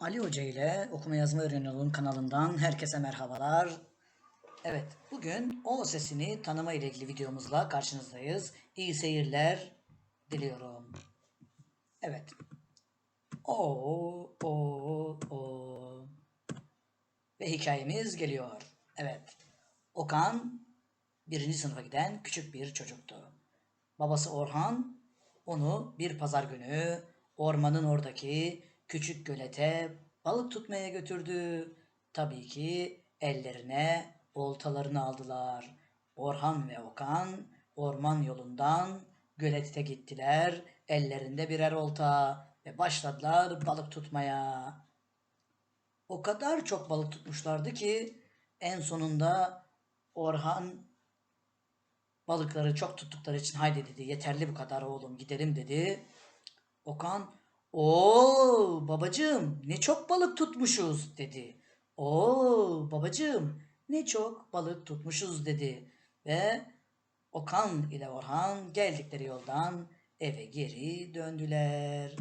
Ali Hoca ile Okuma Yazma Öğreniyorum kanalından herkese merhabalar. Evet, bugün o sesini tanıma ile ilgili videomuzla karşınızdayız. İyi seyirler diliyorum. Evet. O, o, o. Ve hikayemiz geliyor. Evet. Okan birinci sınıfa giden küçük bir çocuktu. Babası Orhan onu bir pazar günü ormanın oradaki küçük gölete balık tutmaya götürdü. Tabii ki ellerine oltalarını aldılar. Orhan ve Okan orman yolundan gölete gittiler. Ellerinde birer olta ve başladılar balık tutmaya. O kadar çok balık tutmuşlardı ki en sonunda Orhan balıkları çok tuttukları için haydi dedi yeterli bu kadar oğlum gidelim dedi. Okan o babacığım ne çok balık tutmuşuz dedi. O babacığım ne çok balık tutmuşuz dedi. Ve Okan ile Orhan geldikleri yoldan eve geri döndüler.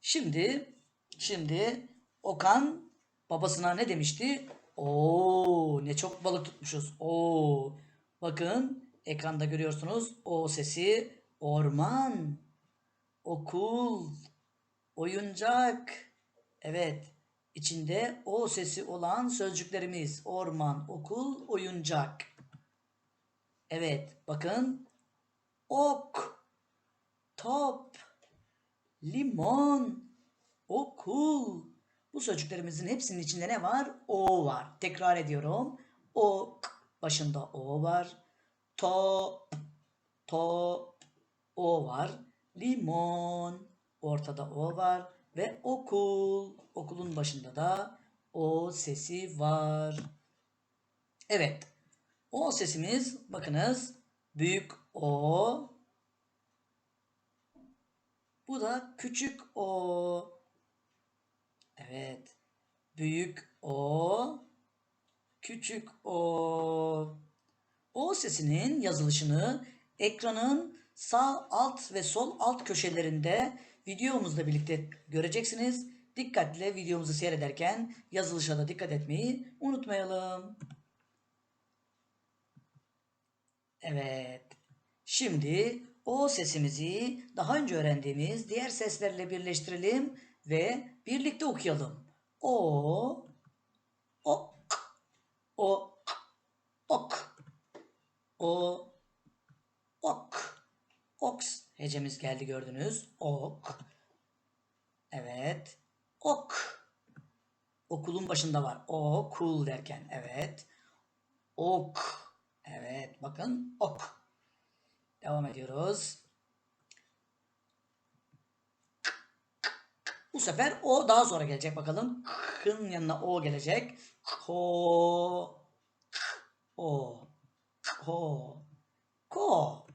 Şimdi şimdi Okan babasına ne demişti? Oo ne çok balık tutmuşuz. Oo bakın ekranda görüyorsunuz o sesi orman, okul, oyuncak. Evet içinde o sesi olan sözcüklerimiz orman, okul, oyuncak. Evet bakın ok, top, limon, okul. Bu sözcüklerimizin hepsinin içinde ne var? O var. Tekrar ediyorum. Ok başında o var. Top, top, o var. Limon ortada o var ve okul okulun başında da o sesi var. Evet. O sesimiz bakınız büyük o bu da küçük o. Evet. Büyük o, küçük o. O sesinin yazılışını ekranın sağ alt ve sol alt köşelerinde videomuzla birlikte göreceksiniz. Dikkatle videomuzu seyrederken yazılışa da dikkat etmeyi unutmayalım. Evet. Şimdi o sesimizi daha önce öğrendiğimiz diğer seslerle birleştirelim ve birlikte okuyalım. O, ok, o, ok, o, ok, oks. Hecemiz geldi gördünüz. Ok. Evet. Ok. Okulun başında var. Okul derken. Evet. Ok. Evet. Bakın ok. Devam ediyoruz. Bu sefer o daha sonra gelecek bakalım. K'ın yanına o gelecek. Ko. O. Ko. Ko.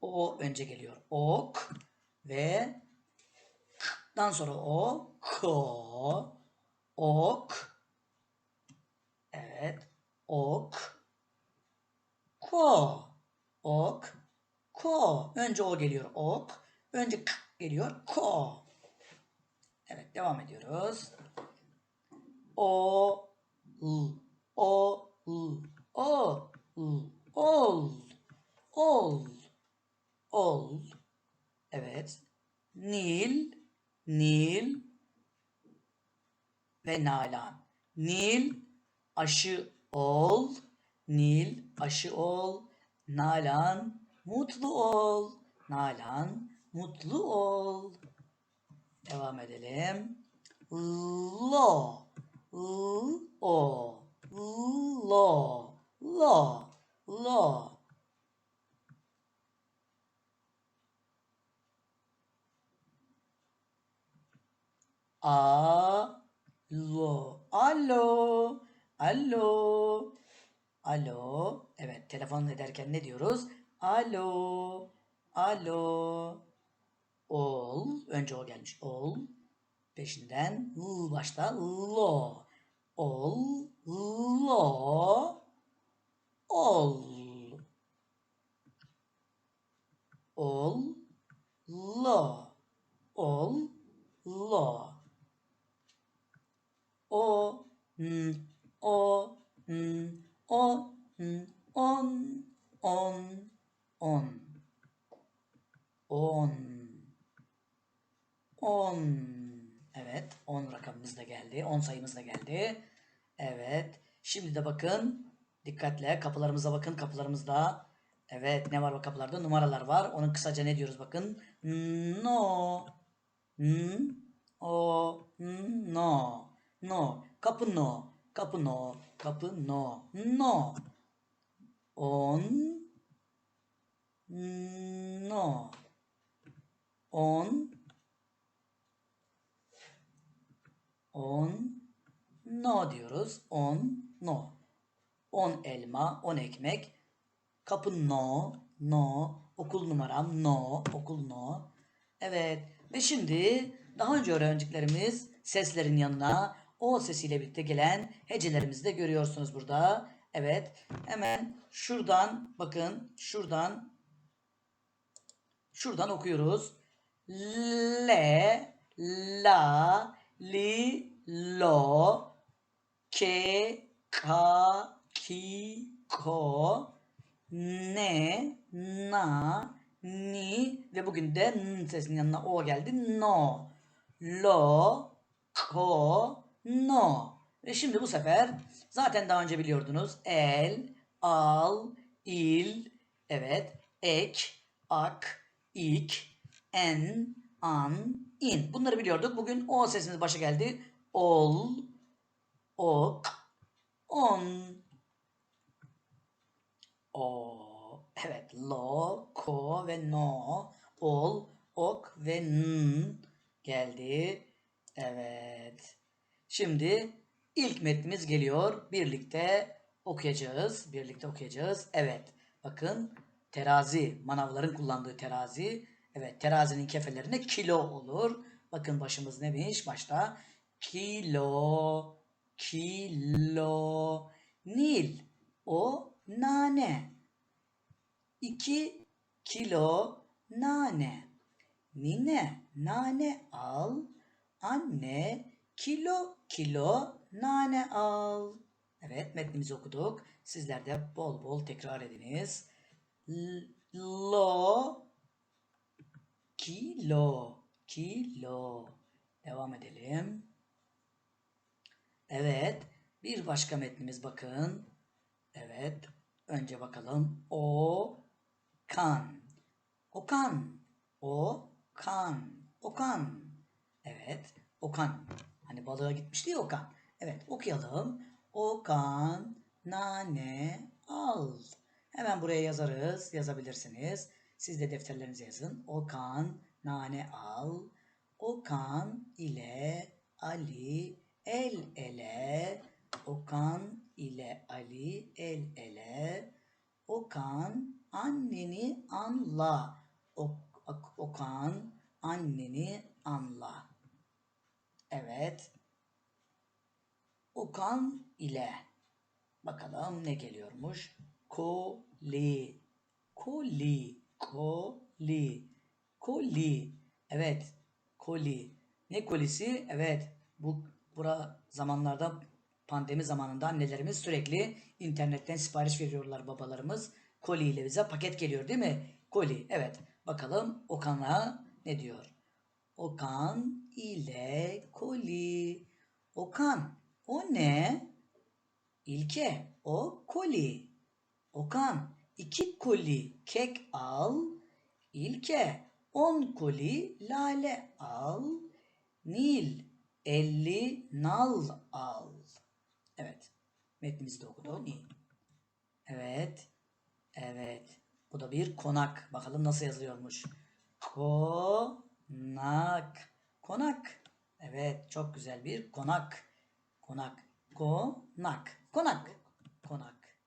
O önce geliyor. Ok. Ve dan sonra o. Ko. Ok. Evet. Ok. Ko. Ok. Ko. Önce o geliyor. Ok. Önce k geliyor. Ko. Evet devam ediyoruz. O l o l o l ol ol ol evet Nil Nil ve Nalan Nil aşı ol Nil aşı ol Nalan mutlu ol Nalan mutlu ol. Devam edelim. Lo. L o. Lo. Lo. Lo. A lo. Alo. Alo. Alo. Evet telefon ederken ne diyoruz? Alo. Alo. Ol. Önce o gelmiş. Ol. Peşinden l başta lo. Ol. Lo. Ol. Ol. Lo. Ol. Lo. 10. Evet 10 rakamımız da geldi. 10 sayımız da geldi. Evet. Şimdi de bakın. Dikkatle kapılarımıza bakın. Kapılarımızda. Evet ne var bu kapılarda? Numaralar var. Onun kısaca ne diyoruz bakın. No. N o no. No. Kapı no. Kapı no. Kapı no. No. On no. On on no diyoruz. On no. On elma, on ekmek. Kapı no, no. Okul numaram no, okul no. Evet. Ve şimdi daha önce öğrendiklerimiz seslerin yanına o sesiyle birlikte gelen hecelerimizi de görüyorsunuz burada. Evet. Hemen şuradan bakın şuradan şuradan okuyoruz. Le, la, li, lo, ke, ka, ki, ko, ne, na, ni ve bugün de n sesinin yanına o geldi. No, lo, ko, no. Ve şimdi bu sefer zaten daha önce biliyordunuz. El, al, il, evet, ek, ak, ik, en, an, in. Bunları biliyorduk. Bugün o sesimiz başa geldi. Ol, ok, on. O. Evet. Lo, ko ve no. Ol, ok ve n geldi. Evet. Şimdi ilk metnimiz geliyor. Birlikte okuyacağız. Birlikte okuyacağız. Evet. Bakın terazi. Manavların kullandığı terazi. Evet terazinin kefelerine kilo olur. Bakın başımız neymiş başta? Kilo. Kilo. Nil. O nane. 2 kilo nane. Nine nane al. Anne kilo kilo nane al. Evet metnimizi okuduk. Sizler de bol bol tekrar ediniz. L- Lo kilo kilo. Devam edelim. Evet. Bir başka metnimiz bakın. Evet. Önce bakalım. O kan. Okan. O kan. Okan. Evet. Okan. Hani balığa gitmişti ya Okan. Evet okuyalım. Okan nane al. Hemen buraya yazarız. Yazabilirsiniz. Siz de defterlerinize yazın. Okan nane al. Okan ile Ali el ele. Okan ile Ali el ele. Okan anneni anla. Ok- ok- Okan anneni anla. Evet. Okan ile. Bakalım ne geliyormuş. Koli. Koli. Koli. Koli. Evet. Koli. Ne kolisi? Evet. Bu bura zamanlarda pandemi zamanında annelerimiz sürekli internetten sipariş veriyorlar babalarımız. Koli ile bize paket geliyor değil mi? Koli. Evet. Bakalım Okan'a ne diyor? Okan ile koli. Okan. O ne? İlke. O koli. Okan. iki koli kek al. İlke. On koli lale al. Nil. Elli nal al. Evet. Metnimizi de okuduk. Evet. Evet. Bu da bir konak. Bakalım nasıl yazılıyormuş. Konak. Konak. Evet. Çok güzel bir konak. Konak. Konak. Konak. Konak.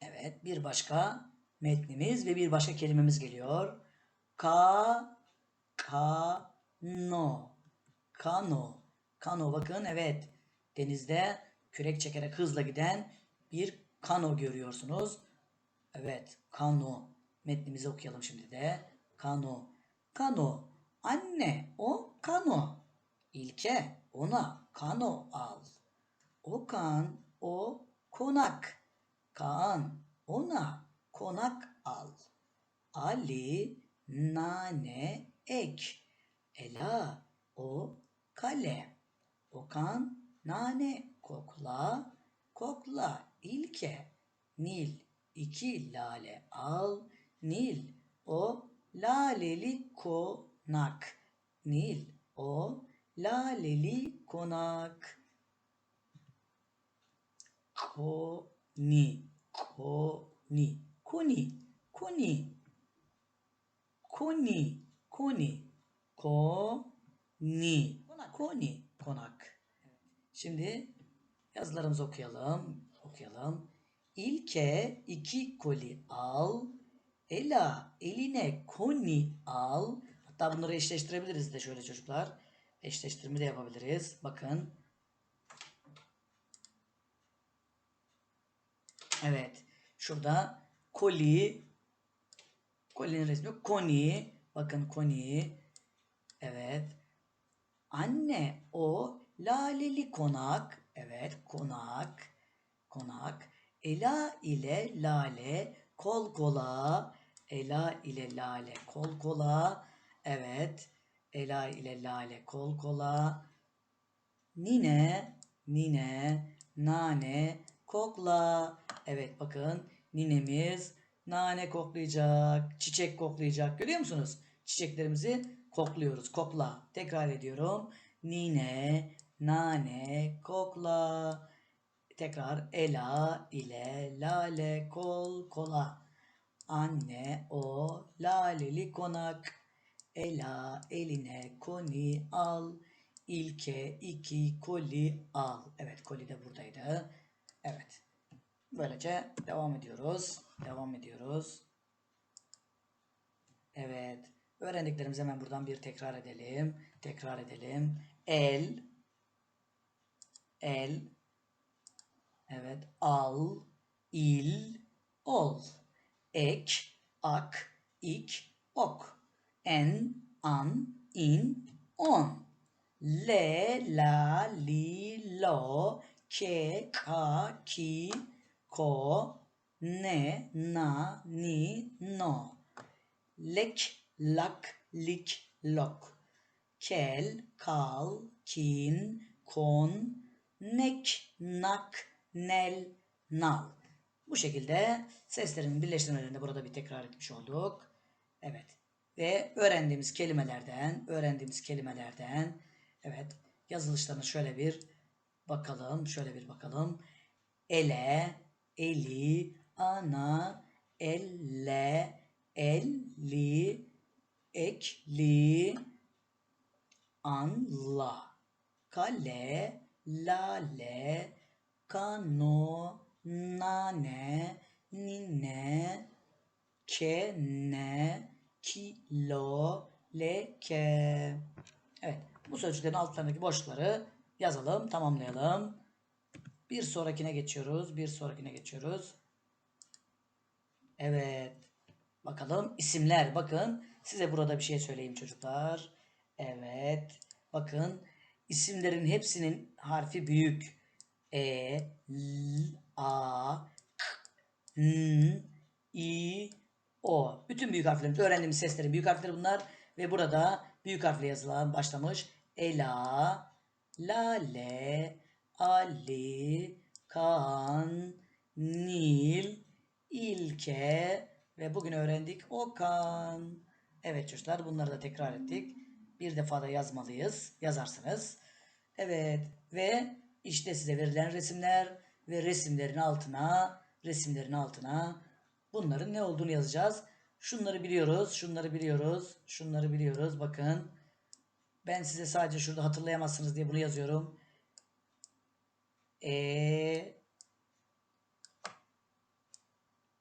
Evet. Bir başka metnimiz ve bir başka kelimemiz geliyor. Ka. Ka. No. Kano. Kano bakın evet. Denizde kürek çekerek hızla giden bir kano görüyorsunuz. Evet. Kano. Metnimizi okuyalım şimdi de. Kano. Kano. Anne o kano. İlke ona kano al. Okan o konak. Kaan ona konak al. Ali nane ek. ela, o, kale. Okan, nane, kokla, kokla, ilke, nil, iki lale al, nil, o, laleli konak, nil, o, laleli konak. Koni, koni, koni, koni, koni, koni, koni, koni, konak. Şimdi yazılarımızı okuyalım, okuyalım. İlke iki koli al, Ela eline koni al. Hatta bunları eşleştirebiliriz de şöyle çocuklar. Eşleştirme de yapabiliriz. Bakın. Evet. Şurada koli kolinin resmi koni. Bakın koni. Evet. Anne o laleli konak. Evet konak. Konak. Ela ile lale kol kola. Ela ile lale kol kola. Evet. Ela ile lale kol kola. Nine, nine, nane, kokla. Evet bakın ninemiz nane koklayacak, çiçek koklayacak. Görüyor musunuz? Çiçeklerimizi kokluyoruz. Kokla. Tekrar ediyorum. Nine, nane, kokla. Tekrar ela ile lale kol kola. Anne o laleli konak. Ela eline koni al. İlke iki koli al. Evet koli de buradaydı. Evet. Böylece devam ediyoruz. Devam ediyoruz. Evet. Öğrendiklerimizi hemen buradan bir tekrar edelim. Tekrar edelim. El. El. Evet. Al. il, Ol. Ek. Ak. ik, Ok. En. An. in, On. Le. La. Li. Lo. Ke. Ka. Ki. Ko. Ne. Na. Ni. No. Lek, lak, lik, lok. Kel, kal, kin, kon, nek, nak, nel, nal. Bu şekilde seslerin birleştirmelerini burada bir tekrar etmiş olduk. Evet. Ve öğrendiğimiz kelimelerden, öğrendiğimiz kelimelerden evet yazılışlarına şöyle bir bakalım. Şöyle bir bakalım. Ele, eli, ana, elle, elli, ekli, anla, kale, lale, kano, nane, nine, kene, kilo, leke. Evet, bu sözcüklerin altlarındaki boşlukları yazalım, tamamlayalım. Bir sonrakine geçiyoruz, bir sonrakine geçiyoruz. Evet. Bakalım isimler. Bakın size burada bir şey söyleyeyim çocuklar. Evet. Bakın isimlerin hepsinin harfi büyük. E, L, A, K, N, I, O. Bütün büyük harflerimiz öğrendiğimiz seslerin büyük harfleri bunlar. Ve burada büyük harfle yazılan başlamış. Ela, Lale, Ali, Kaan, Nil, İlke, ve bugün öğrendik Okan. Evet çocuklar bunları da tekrar ettik. Bir defa da yazmalıyız. Yazarsınız. Evet ve işte size verilen resimler ve resimlerin altına resimlerin altına bunların ne olduğunu yazacağız. Şunları biliyoruz, şunları biliyoruz, şunları biliyoruz. Bakın ben size sadece şurada hatırlayamazsınız diye bunu yazıyorum. E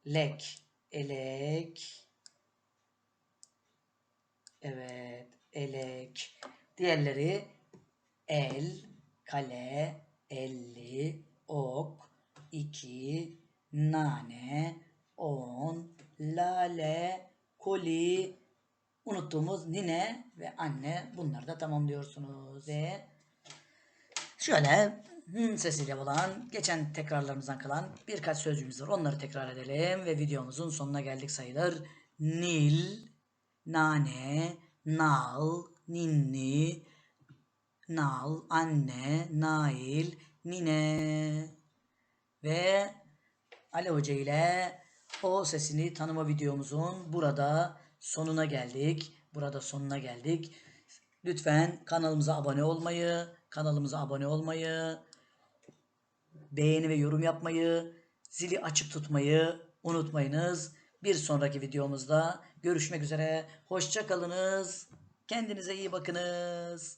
lek elek. Evet, elek. Diğerleri el, kale, elli, ok, iki, nane, on, lale, koli, unuttuğumuz nine ve anne bunları da tamamlıyorsunuz. Ve şöyle hmm sesiyle olan geçen tekrarlarımızdan kalan birkaç sözcüğümüz var. Onları tekrar edelim ve videomuzun sonuna geldik sayılır. Nil, nane, nal, ninni, nal, anne, nail, nine. Ve Ali Hoca ile o sesini tanıma videomuzun burada sonuna geldik. Burada sonuna geldik. Lütfen kanalımıza abone olmayı, kanalımıza abone olmayı, beğeni ve yorum yapmayı, zili açık tutmayı unutmayınız. Bir sonraki videomuzda görüşmek üzere. Hoşça kalınız. Kendinize iyi bakınız.